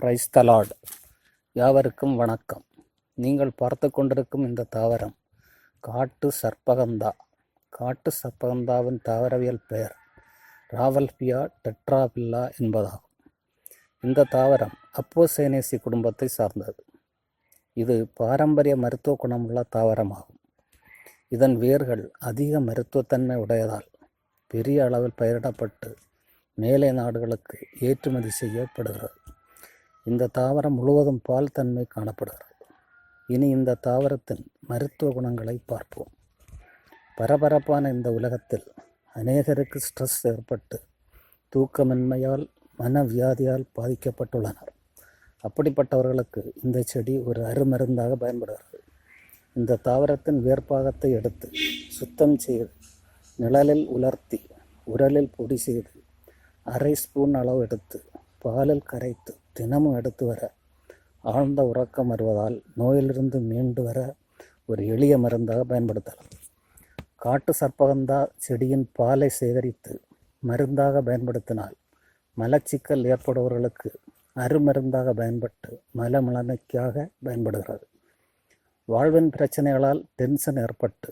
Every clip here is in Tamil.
பிரைஸ் தலாட் யாவருக்கும் வணக்கம். நீங்கள் பார்த்து கொண்டிருக்கும் இந்த தாவரம் காட்டு சர்ப்பகந்தா. காட்டு சர்ப்பகந்தாவின் தாவரவியல் பெயர் ராவல்பியா டெட்ராபில்லா என்பதாகும். இந்த தாவரம் அப்போசேனேசி குடும்பத்தை சார்ந்தது. இது பாரம்பரிய மருத்துவ குணமுள்ள தாவரமாகும். இதன் வேர்கள் அதிக மருத்துவத்தன்மை உடையதால் பெரிய அளவில் பயிரிடப்பட்டு மேலை நாடுகளுக்கு ஏற்றுமதி செய்யப்படுகிறது. இந்த தாவரம் முழுவதும் பால் தன்மை காணப்படுகிறது. இனி இந்த தாவரத்தின் மருத்துவ குணங்களை பார்ப்போம். பரபரப்பான இந்த உலகத்தில் அநேகருக்கு ஸ்ட்ரெஸ் ஏற்பட்டு தூக்கமின்மையால் மனவியாதியால் பாதிக்கப்பட்டுள்ளனர். அப்படிப்பட்டவர்களுக்கு இந்த செடி ஒரு அருமருந்தாக பயன்படுகிறது. இந்த தாவரத்தின் வேர்ப்பாகத்தை எடுத்து சுத்தம் செய்து நிழலில் உலர்த்தி உரலில் பொடி செய்து அரை ஸ்பூன் அளவு எடுத்து பாலில் கரைத்து தினமும் எடுத்து வர. ஆழ்ந்த உறக்கம் வருவதால் நோயிலிருந்து மீண்டு வர ஒரு எளிய மருந்தாக பயன்படுத்தலாம். காட்டு சர்ப்பகந்தா செடியின் பாலை சேகரித்து மருந்தாக பயன்படுத்தினால் மலச்சிக்கல் ஏற்படுபவர்களுக்கு அருமருந்தாக பயன்பட்டு மலமிளமைக்காக பயன்படுகிறது. வாழ்வின் பிரச்சனைகளால் டென்ஷன் ஏற்பட்டு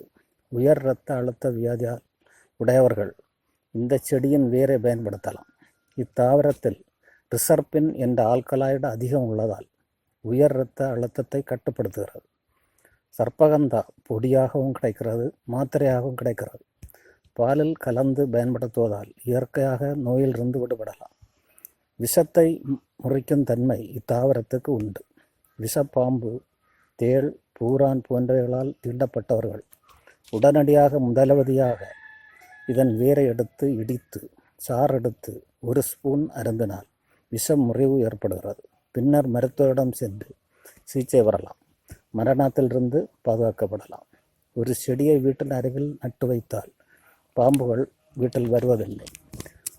உயர் இரத்த அழுத்த வியாதியால் உடையவர்கள் இந்த செடியின் வேரை பயன்படுத்தலாம். இத்தாவரத்தில் ரிசர்பின் என்ற ஆல்கலாய்டு அதிகம் உள்ளதால் உயர் இரத்த அழுத்தத்தை கட்டுப்படுத்துகிறது. சர்ப்பகந்தா பொடியாகவும் கிடைக்கிறது மாத்திரையாகவும் கிடைக்கிறது. பாலில் கலந்து பயன்படுத்துவதால் இயற்கையாக நோயிலிருந்து விடுபடலாம். விஷத்தை முறிக்கும் தன்மை இத்தாவரத்துக்கு உண்டு. விஷப்பாம்பு தேள் பூரான் போன்றவைகளால் தீண்டப்பட்டவர்கள் உடனடியாக முதலவதியாக இதன் வேரை எடுத்து இடித்து சாறெடுத்து ஒரு ஸ்பூன் அருந்தினால் விஷம் முறிவு ஏற்படுகிறது. பின்னர் மருத்துவரிடம் சென்று சிகிச்சை வரலாம் மரணத்திலிருந்து பாதுகாக்கப்படலாம். ஒரு செடியை வீட்டின் அருகில் நட்டு வைத்தால் பாம்புகள் வீட்டில் வருவதில்லை.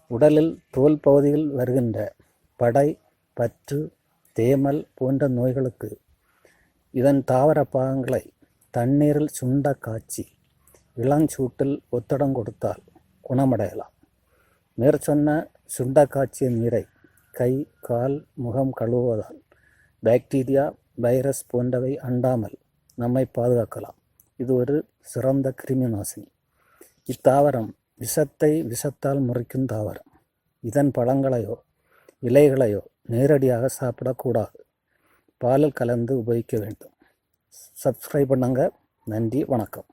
உடலில் தோல் பகுதியில் வருகின்ற படை பற்று தேமல் போன்ற நோய்களுக்கு இதன் தாவர பாகங்களை தண்ணீரில் சுண்ட காய்ச்சி இளஞ்சூட்டில் ஒத்தடம் கொடுத்தால் குணமடையலாம். மேற்சொன்ன சுண்ட காய்ச்சிய நீரை கை கால் முகம் கழுவுவதால் பாக்டீரியா வைரஸ் போன்றவை அண்டாமல் நம்மை பாதுகாக்கலாம். இது ஒரு சிறந்த கிருமி நாசினி. இத்தாவரம் விஷத்தை விஷத்தால் முறைக்கும் தாவரம். இதன் பழங்களையோ இலைகளையோ நேரடியாக சாப்பிடக்கூடாது. பாலில் கலந்து உபயோகிக்க வேண்டும். சப்ஸ்கிரைப் பண்ணுங்க. நன்றி வணக்கம்.